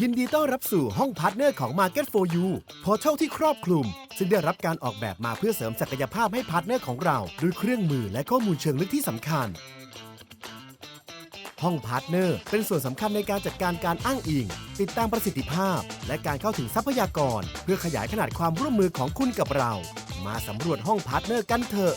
ยินดีต้อนรับสู่ห้องพาร์ทเนอร์ของ Market for You พอเท่าที่ครอบคลุม ซึ่งได้รับการออกแบบมาเพื่อเสริมศักยภาพให้พาร์ทเนอร์ของเราด้วยเครื่องมือและข้อมูลเชิงลึกที่สำคัญ ห้องพาร์ทเนอร์เป็นส่วนสำคัญในการจัดการการอ้างอิง ติดตามประสิทธิภาพ และการเข้าถึงทรัพยากร เพื่อขยายขนาดความร่วมมือของคุณกับเรา มาสำรวจห้องพาร์ทเนอร์กันเถอะ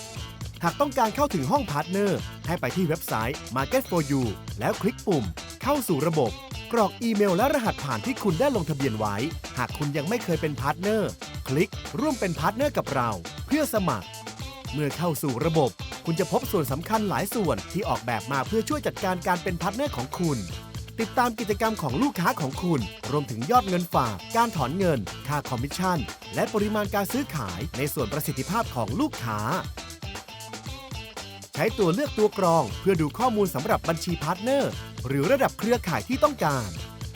หากต้องการเข้าถึงห้องพาร์ทเนอร์ให้ไปที่เว็บไซต์ Market for You แล้วคลิกปุ่ม เข้าสู่ระบบ กรอกอีเมลและรหัสผ่านที่คุณได้ลงทะเบียนไว้ หากคุณยังไม่เคยเป็นพาร์ทเนอร์ คลิกร่วมเป็นพาร์ทเนอร์กับเรา เพื่อสมัคร เมื่อเข้าสู่ระบบ คุณจะพบส่วนสำคัญหลายส่วนที่ออกแบบมาเพื่อช่วยจัดการการเป็นพาร์ทเนอร์ของคุณ ติดตามกิจกรรมของลูกค้าของคุณ รวมถึงยอดเงินฝาก การถอนเงิน ค่าคอมมิชชั่น และปริมาณการซื้อขายในส่วนประสิทธิภาพของลูกค้าใช้ตัวเลือกตัวกรองเพื่อดูข้อมูลสำหรับบัญชีพาร์ทเนอร์ หรือระดับเครือข่ายที่ต้องการ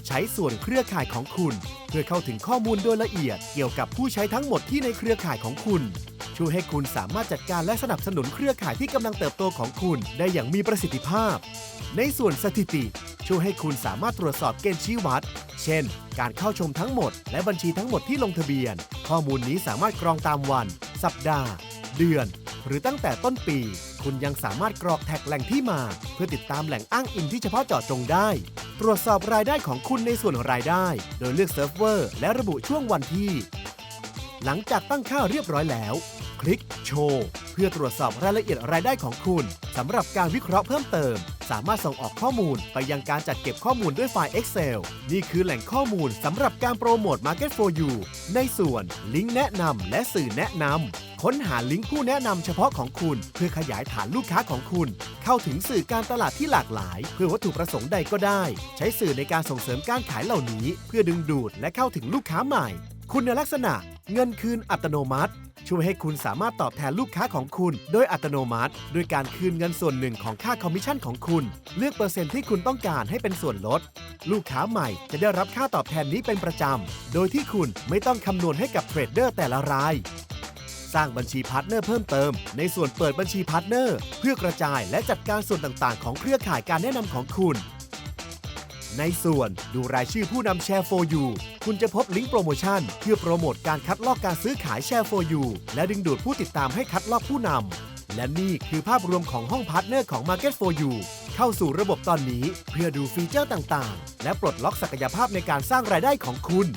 ใช้ส่วนเครือข่ายของคุณ เพื่อเข้าถึงข้อมูลโดยละเอียดเกี่ยวกับผู้ใช้ทั้งหมดที่ในเครือข่ายของคุณ ช่วยให้คุณสามารถจัดการและสนับสนุนเครือข่ายที่กำลังเติบโตของคุณได้อย่างมีประสิทธิภาพ ในส่วนสถิติ ช่วยให้คุณสามารถตรวจสอบเกณฑ์ชี้วัด เช่น การเข้าชมทั้งหมด และบัญชีทั้งหมดที่ลงทะเบียน ข้อมูลนี้สามารถกรองตามวัน สัปดาห์ เดือน หรือตั้งแต่ต้นปี คุณยังสามารถกรอกแท็กแหล่งที่มา เพื่อติดตามแหล่งอ้างอิงที่เฉพาะเจาะจงได้ ตรวจสอบรายได้ของคุณในส่วนรายได้ โดยเลือกเซิร์ฟเวอร์และระบุช่วงวันที่ หลังจากตั้งค่าเรียบร้อยแล้ว คลิกโชว์เพื่อตรวจสอบรายละเอียดรายได้ของคุณสำหรับการวิเคราะห์เพิ่มเติม สามารถส่งออกข้อมูลไปยังการจัดเก็บข้อมูลด้วยไฟล์ Excel นี่คือแหล่งข้อมูลสำหรับการโปรโมท Market for You ในส่วน ลิงก์แนะนำและสื่อแนะนำ ค้นหาลิงก์ผู้แนะนำเฉพาะของคุณ เพื่อขยายฐานลูกค้าของคุณ เข้าถึงสื่อการตลาดที่หลากหลาย เพื่อวัตถุประสงค์ใดก็ได้ ใช้สื่อในการส่งเสริมการขายเหล่านี้ เพื่อดึงดูดและเข้าถึงลูกค้าใหม่ คุณลักษณะ เงินคืนอัตโนมัติ ช่วยให้คุณสามารถตอบแทนลูกค้าของคุณ โดยอัตโนมัติ ด้วยการคืนเงินส่วนหนึ่งของค่าคอมมิชชั่นของคุณ เลือกเปอร์เซ็นต์ที่คุณต้องการให้เป็นส่วนลด ลูกค้าใหม่จะได้รับค่าตอบแทนนี้เป็นประจำ โดยที่คุณไม่ต้องคำนวณให้กับเทรดเดอร์แต่ละราย สร้างบัญชีพาร์ทเนอร์เพิ่มเติม ในส่วนเปิดบัญชีพาร์ทเนอร์ เพื่อกระจายและจัดการส่วนต่างๆ ของเครือข่ายการแนะนำของคุณ ในส่วนดูรายชื่อผู้นำแชร์ for you คุณจะพบลิงก์โปรโมชั่นเพื่อโปรโมทการคัดลอกการซื้อขายแชร์ for you และดึงดูดผู้ติดตามให้คัดลอกผู้นำและนี่คือภาพรวมของห้องพาร์ทเนอร์ของ Market for you เข้าสู่ระบบตอนนี้เพื่อดูฟีเจอร์ต่างๆ และปลดล็อกศักยภาพในการสร้างรายได้ของคุณ